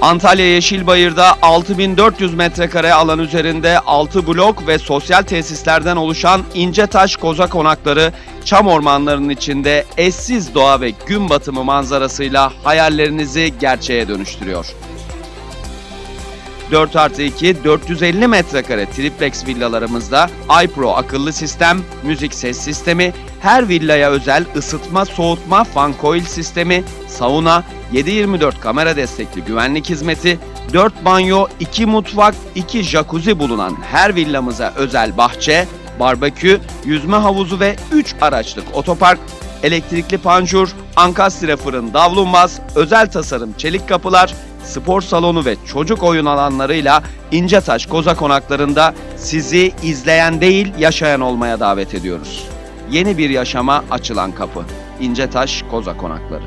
Antalya Yeşilbayır'da 6400 metrekare alan üzerinde 6 blok ve sosyal tesislerden oluşan İncetaş Koza Konakları, çam ormanlarının içinde eşsiz doğa ve gün batımı manzarasıyla hayallerinizi gerçeğe dönüştürüyor. 4 artı 2, 450 metrekare triplex villalarımızda iPro akıllı sistem, müzik ses sistemi, her villaya özel ısıtma, soğutma, fan coil sistemi, sauna, 7-24 kamera destekli güvenlik hizmeti, 4 banyo, 2 mutfak, 2 jacuzzi bulunan her villamıza özel bahçe, barbekü, yüzme havuzu ve 3 araçlık otopark, elektrikli panjur, ankastre fırın, davlumbaz, özel tasarım çelik kapılar, spor salonu ve çocuk oyun alanlarıyla İncetaş Koza Konakları'nda sizi izleyen değil yaşayan olmaya davet ediyoruz. Yeni bir yaşama açılan kapı. İncetaş Koza Konakları.